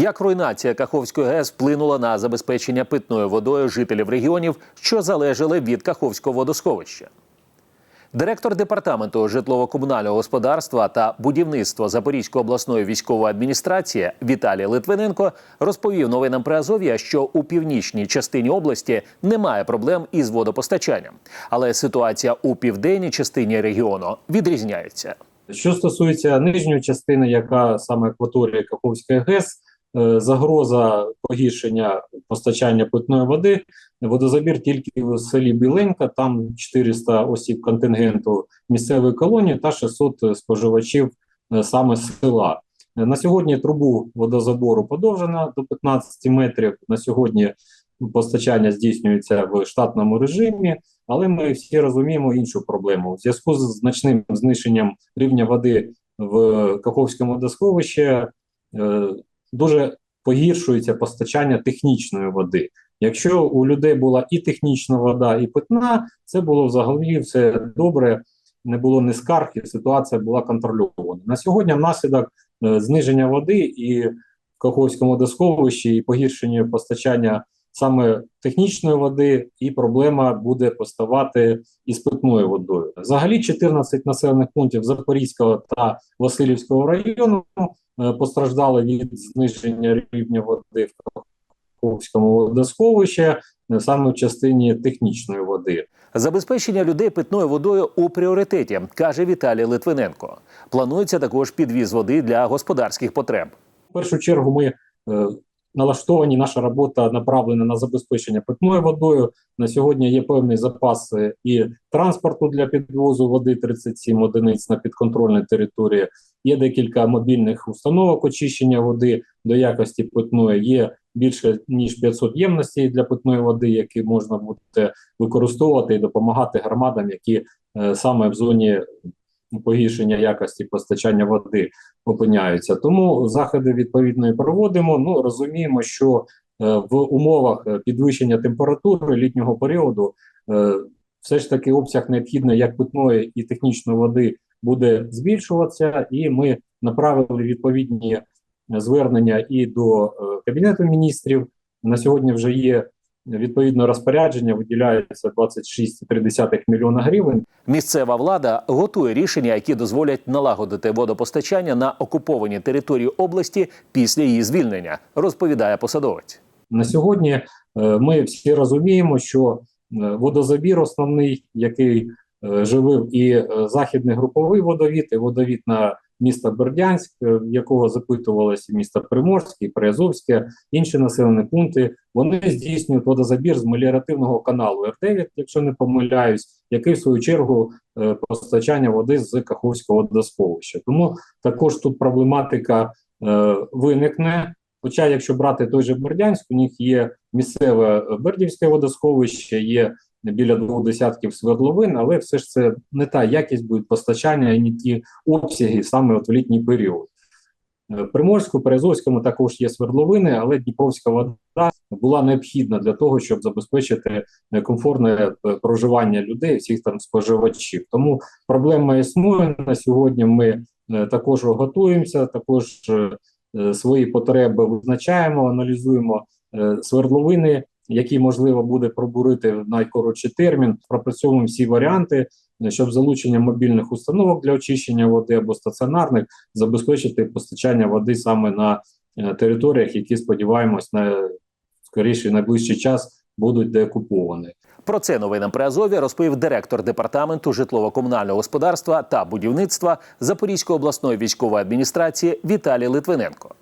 Як руйнація Каховської ГЕС вплинула на забезпечення питною водою жителів регіонів, що залежали від Каховського водосховища? Директор департаменту житлово-комунального господарства та будівництва Запорізької обласної військової адміністрації Віталій Литвиненко розповів новинам Приазов'я, що у північній частині області немає проблем із водопостачанням, але ситуація у південній частині регіону відрізняється. Що стосується нижньої частини, яка саме акваторія Каховської ГЕС, загроза погіршення постачання питної води, водозабір тільки в селі Біленька, там 400 осіб контингенту місцевої колонії та 600 споживачів е, саме села. Е, На сьогодні трубу водозабору подовжена до 15 метрів. На сьогодні постачання здійснюється в штатному режимі, але ми всі розуміємо іншу проблему. У зв'язку з значним знищенням рівня води в Каховському водосховищі е, дуже погіршується постачання технічної води. Якщо у людей була і технічна вода, і питна, це було взагалі все добре, не було ні скарг, і ситуація була контрольована. На сьогодні внаслідок е, зниження води і в Каховському водосховищі, і погіршення постачання саме технічної води, і проблема буде поставати із питною водою. Взагалі, 14 населених пунктів Запорізького та Васильівського району постраждали від зниження рівня води в Каховському водосховищі, е, саме в частині технічної води. Забезпечення людей питною водою у пріоритеті, каже Віталій Литвиненко. Планується також підвіз води для господарських потреб. В першу чергу ми е, налаштовані, наша робота направлена на забезпечення питною водою. На сьогодні є певний запас е, і транспорту для підвозу води 37 одиниць на підконтрольній території. Є декілька мобільних установок очищення води до якості питної. Є більше ніж 500 ємностей для питної води, які можна буде використовувати і допомагати громадам, які е, саме в зоні погіршення якості постачання води опиняються. Тому заходи відповідно і проводимо. Ну розуміємо, що е, в умовах е, підвищення температури літнього періоду е, все ж таки обсяг необхідної як питної і технічної води буде збільшуватися, і ми направили відповідні звернення і до кабінету міністрів. На сьогодні вже є відповідне розпорядження, виділяється 26,3 мільйона гривень. Місцева влада готує рішення, які дозволять налагодити водопостачання на окупованій території області після її звільнення, розповідає посадовець. На сьогодні е, ми всі розуміємо, що е, водозабір основний, який е, живив і західний груповий водовід, і водовід на місто Бердянськ, е, якого запитувалося місто Приморське, Приазовське, інші населені пункти, вони здійснюють водозабір з меліоративного каналу Р9, якщо не помиляюсь, який в свою чергу е, постачання води з Каховського водосховища. Тому також тут проблематика е, виникне. Хоча, якщо брати той же Бердянськ, у них є місцеве Бердівське водосховище, є біля двох десятків свердловин, але все ж це не та якість буде постачання і не ті обсяги саме от в літній період. Е, В Приморську, Перезовському також є свердловини, але Дніпровська вода була необхідна для того, щоб забезпечити е, комфортне е, проживання людей, всіх там споживачів. Тому проблема існує на сьогодні. Ми також готуємося, також свої потреби визначаємо, аналізуємо свердловини, які можливо буде пробурити в найкоротший термін. Пропрацьовуємо всі варіанти, щоб залучення мобільних установок для очищення води або стаціонарних забезпечити постачання води саме на е, територіях, які сподіваємось на скоріше найближчий час будуть деокуповані. Про це новинам Приазов'я розповів директор департаменту житлово-комунального господарства та будівництва Запорізької обласної військової адміністрації Віталій Литвиненко.